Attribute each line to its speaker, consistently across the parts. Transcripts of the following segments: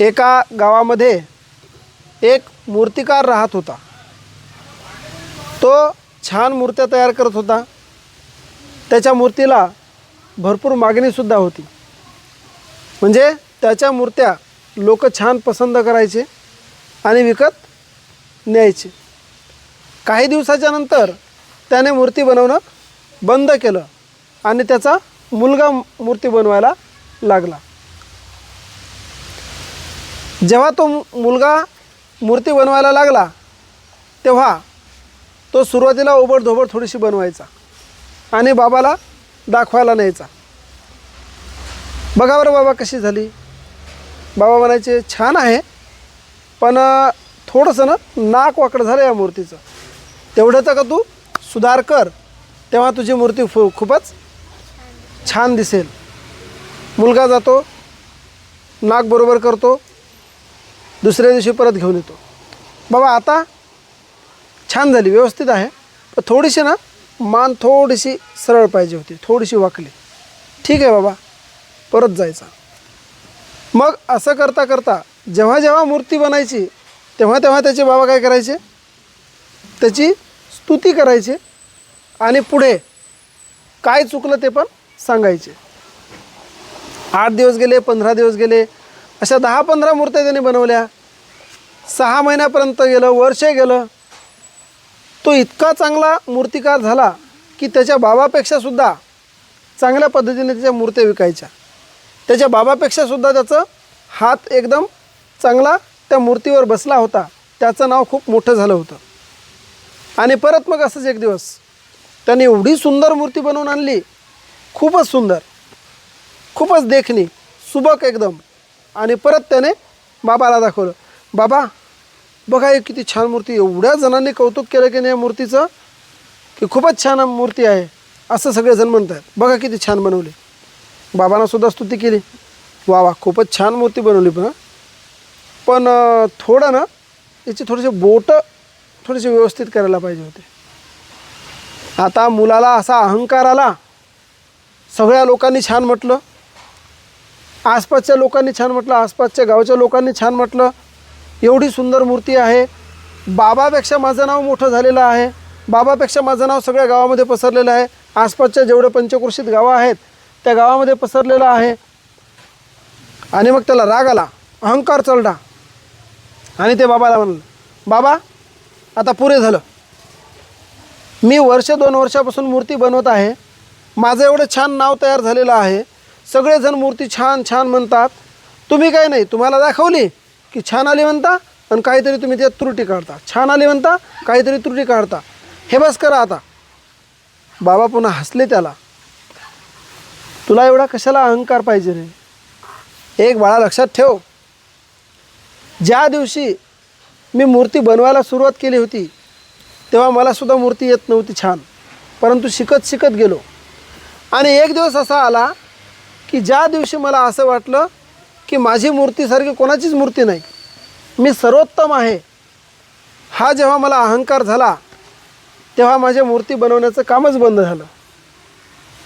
Speaker 1: एका गावामध्ये एक मूर्तिकार राहत होता. तो छान मूर्त्या तयार करत होता. त्याच्या मूर्तीला भरपूर मागणीसुद्धा होती. म्हणजे त्याच्या मूर्त्या लोक छान पसंत करायचे आणि विकत न्यायचे. काही दिवसाच्या नंतर त्याने मूर्ती बनवणं बंद केलं आणि त्याचा मुलगा मूर्ती बनवायला लागला. जेव्हा तो मुलगा मूर्ती बनवायला लागला तेव्हा तो सुरुवातीला ओबडधोबड थोडीशी बनवायचा आणि बाबाला दाखवायला न्यायचा. बघा बरं बाबा कशी झाली. बाबा म्हणायचे छान आहे पण थोडंसं ना नाक वाकडं झालं या मूर्तीचं. तेवढं तर का तू सुधार कर तेव्हा तुझी मूर्ती फु खूपच छान दिसेल. मुलगा जातो नाक बरोबर करतो दुसऱ्या दिवशी परत घेऊन येतो. बाबा आता छान झाली व्यवस्थित आहे. पण थोडीशी ना मान थोडीशी सरळ पाहिजे होती थोडीशी वाकली. ठीक आहे बाबा परत जायचा. मग असं करता करता जेव्हा जेव्हा मूर्ती बनायची तेव्हा तेव्हा त्याचे बाबा काय करायचे? त्याची स्तुती करायची आणि पुढे काय चुकलं ते पण सांगायचे. आठ दिवस गेले पंधरा दिवस गेले अशा दहा पंधरा मूर्त्या त्यांनी बनवल्या. सहा महिन्यापर्यंत गेलं वर्ष गेलं. तो इतका चांगला मूर्तिकार झाला की त्याच्या बाबापेक्षासुद्धा चांगल्या पद्धतीने त्याच्या मूर्त्या विकायच्या. त्याच्या बाबापेक्षासुद्धा त्याचं हात एकदम चांगला त्या मूर्तीवर बसला होता. त्याचं नाव खूप मोठं झालं होतं. आणि परत मग असंच एक दिवस त्याने एवढी सुंदर मूर्ती बनवून आणली. खूपच सुंदर. खूपच देखणी. सुबक एकदम. आणि परत त्याने बाबाला दाखवलं. बाबा बघा एक किती छान मूर्ती एवढ्या जणांनी कौतुक केलं की नाही या मूर्तीचं? की खूपच छान मूर्ती आहे. असं सगळेजण म्हणत आहेत बघा किती छान बनवली. बाबांना सुद्धा स्तुती केली. वा वा खूपच छान मूर्ती बनवली पण पण थोडं ना याची थोडीशी बोटं थोडीशी व्यवस्थित करायला पाहिजे होते. आता मुलाला असा अहंकार आला. सगळ्या लोकांनी छान म्हटलं. आसपासच्या लोकांनी छान म्हटलं आसपासच्या गावच्या लोकांनी छान म्हटलं. एवढी सुंदर मूर्ती आहे. बाबापेक्षा माझं नाव मोठं झालेलं आहे. बाबापेक्षा माझं नाव सगळ्या गावामध्ये पसरलेलं आहे. आसपासच्या जेवढे पंचक्रोशीत गावं आहेत त्या गावामध्ये पसरलेलं आहे. आणि मग त्याला राग आला. अहंकार चढला. आणि ते बाबाला म्हणलं बाबा आता पुरे झालं. मी वर्ष दोन वर्षापासून मूर्ती बनवत आहे. माझं एवढं छान नाव तयार झालेलं आहे. सगळेजण मूर्ती छान छान म्हणतात. तुम्ही काय नाही तुम्हाला दाखवली की छान आली म्हणता आणि काहीतरी तुम्ही त्यात त्रुटी काढता. छान आली म्हणता काहीतरी त्रुटी काढता. हे बस करा आता. बाबा पुन्हा हसले त्याला. तुला एवढा कशाला अहंकार पाहिजे रे? एक बाळा लक्षात ठेव. ज्या दिवशी मी मूर्ती बनवायला सुरुवात केली होती तेव्हा मलासुद्धा मूर्ती येत नव्हती छान. परंतु शिकत शिकत गेलो. आणि एक दिवस असा आला की ज्या दिवशी मला असं वाटलं की माझी मूर्तीसारखी कोणाचीच मूर्ती नाही मी सर्वोत्तम आहे हा जेव्हा मला अहंकार झाला तेव्हा माझ्या मूर्ती बनवण्याचं कामच बंद झालं.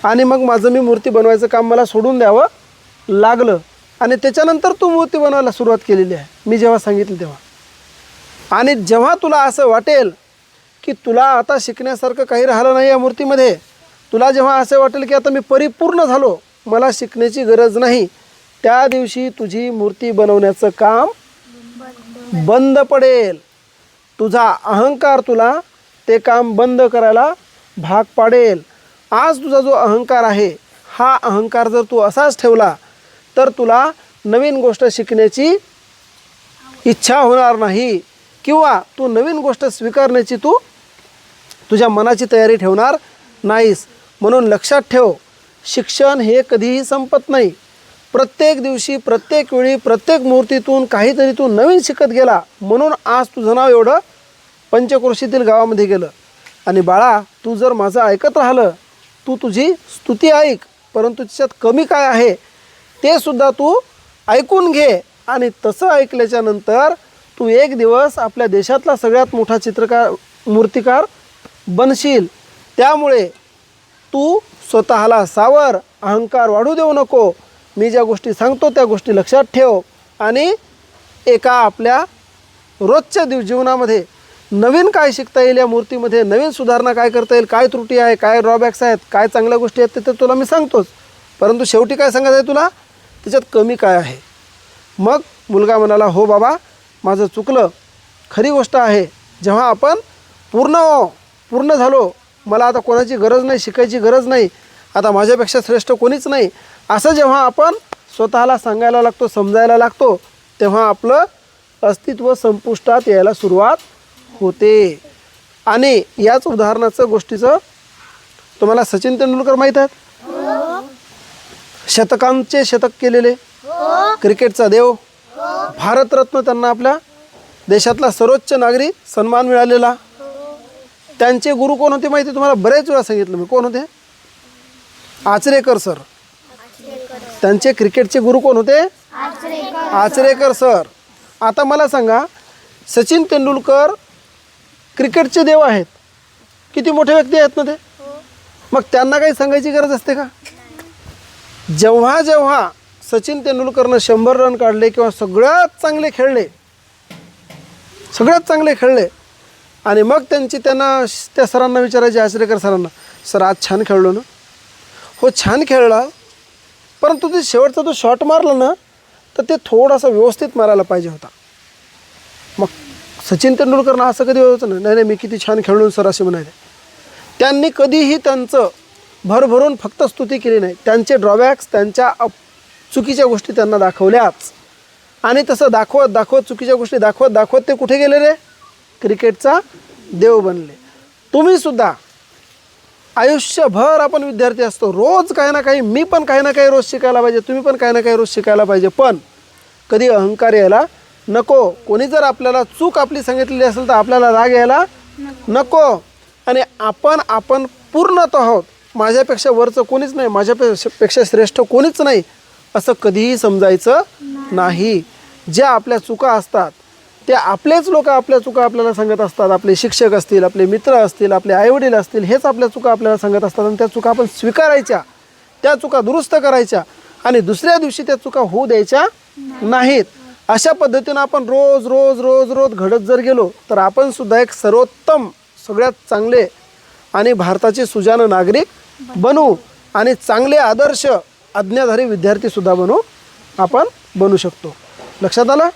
Speaker 1: आणि मग माझं मी मूर्ती बनवायचं काम मला सोडून द्यावं लागलं. आणि त्याच्यानंतर तू मूर्ती बनवायला सुरुवात केलेली आहे मी जेव्हा सांगितलं तेव्हा. आणि जेव्हा तुला असं वाटेल की तुला आता शिकण्यासारखं काही राहिलं नाही या मूर्तीमध्ये तुला जेव्हा असं वाटेल की आता मी परिपूर्ण झालो मला शिकण्याची गरज नाही. त्या दिवशी तुझी मूर्ती बनवण्याचं काम बंद पडेल. तुझा अहंकार तुला ते काम बंद करायला भाग पाडेल. आज तुझा जो अहंकार आहे हा अहंकार जर तू असाच ठेवला तर तुला नवीन गोष्ट शिकण्याची इच्छा होणार नाही. किंवा तू नवीन गोष्ट स्वीकारण्याची तू तुझ्या मनाची तयारी ठेवणार नाहीस. म्हणून लक्षात ठेव शिक्षण हे कधीही संपत नाही. प्रत्येक दिवशी प्रत्येक वेळी प्रत्येक मूर्तीतून काहीतरी तू नवीन शिकत गेला म्हणून आज तुझं नाव एवढं पंचक्रोशीतील गावामध्ये गेलं. आणि बाळा तू जर माझं ऐकत राहिलं तू तुझी स्तुती ऐक परंतु तिच्यात कमी काय आहे ते सुद्धा तू ऐकून घे. आणि तसं ऐकल्याच्या नंतर तू एक दिवस आपल्या देशातला सगळ्यात मोठा चित्रकार मूर्तिकार बनशील. त्यामुळे तू स्वतःला सावर अहंकार वाढू देऊ नको. मी ज्या गोष्टी सांगतो त्या गोष्टी लक्षात ठेव आणि एका आपल्या रोजच्या दिव जीवनामध्ये नवीन काय शिकता येईल या मूर्तीमध्ये? नवीन सुधारणा काय करता येईल? काय त्रुटी आहे? काय ड्रॉबॅक्स आहेत? काय चांगल्या गोष्टी आहेत? ते तर तुला मी सांगतोच. परंतु शेवटी काय सांगायचं आहे तुला? त्याच्यात कमी काय आहे? मग मुलगा म्हणाला हो बाबा माझं चुकलं. खरी गोष्ट आहे. जेव्हा आपण पूर्ण हो, पूर्ण झालो मला आता कोणाची गरज नाही शिकायची गरज नाही आता माझ्यापेक्षा श्रेष्ठ कोणीच नाही. असं जेव्हा आपण स्वतःला सांगायला लागतो समजायला लागतो तेव्हा आपलं अस्तित्व संपुष्टात यायला सुरुवात होते. आणि याच उदाहरणाचं गोष्टीचं तुम्हाला सचिन तेंडुलकर माहीत आहेत? शतकांचे शतक केलेले. क्रिकेटचा देव. भारतरत्न त्यांना आपल्या देशातला सर्वोच्च नागरी सन्मान मिळालेला. त्यांचे गुरु कोण होते माहिती तुम्हाला बरेच वेळा सांगितलं मी. कोण होते? आचरेकर सर. त्यांचे क्रिकेटचे गुरु कोण होते? आचरेकर सर. आता मला सांगा सचिन तेंडुलकर क्रिकेटचे देव आहेत. किती मोठे व्यक्ती आहेत ना ते? मग त्यांना काही सांगायची गरज असते का? जेव्हा जेव्हा सचिन तेंडुलकरनं शंभर रन काढले किंवा सगळ्यात चांगले खेळले सगळ्यात चांगले खेळले आणि मग त्यांची त्यांना त्या सरांना विचारायचे आचरेकर सरांना सर आज छान खेळलो ना? हो छान खेळला. परंतु ते शेवटचा तो शॉट मारला ना तर ते थोडासा व्यवस्थित मारायला पाहिजे होता. मग सचिन तेंडुलकरनं असं कधी होतं ना नाही नाही मी किती छान खेळलो सर असे म्हणाले त्यांनी कधीही त्यांचं भरभरून फक्त स्तुती केली नाही. त्यांचे ड्रॉबॅक्स त्यांच्या अप चुकीच्या गोष्टी त्यांना दाखवल्याच. आणि तसं दाखवत दाखवत चुकीच्या गोष्टी दाखवत दाखवत ते कुठे गेले रे? क्रिकेटचा देव बनले. तुम्हीसुद्धा आयुष्यभर आपण विद्यार्थी असतो. रोज काही ना काही मी पण काही ना काही रोज शिकायला पाहिजे तुम्ही पण काही ना काही रोज शिकायला पाहिजे. पण कधी अहंकार यायला नको. कोणी जर आपल्याला चूक आपली सांगितलेली असेल तर आपल्याला राग यायला नको. आणि आपण आपण पूर्णत आहोत. माझ्यापेक्षा वरचं कोणीच नाही माझ्यापेक्षा पेक्षा श्रेष्ठ कोणीच नाही असं कधीही समजायचं नाही. ज्या आपल्या चुका असतात ते आपलेच लोक आपल्या चुका आपल्याला सांगत असतात. आपले शिक्षक असतील आपले मित्र असतील आपले आईवडील असतील हेच आपल्या चुका आपल्याला सांगत असतात आणि त्या चुका आपण स्वीकारायच्या. त्या चुका दुरुस्त करायच्या आणि दुसऱ्या दिवशी त्या चुका होऊ द्यायच्या नाहीत. अशा पद्धतीनं आपण रोज रोज रोज रोज घडत जर गेलो तर आपण सुद्धा एक सर्वोत्तम सगळ्यात चांगले आणि भारताचे सुजान नागरिक बनू आणि चांगले आदर्श आज्ञाधारी विद्यार्थीसुद्धा बनू आपण बनू शकतो. लक्षात आलं?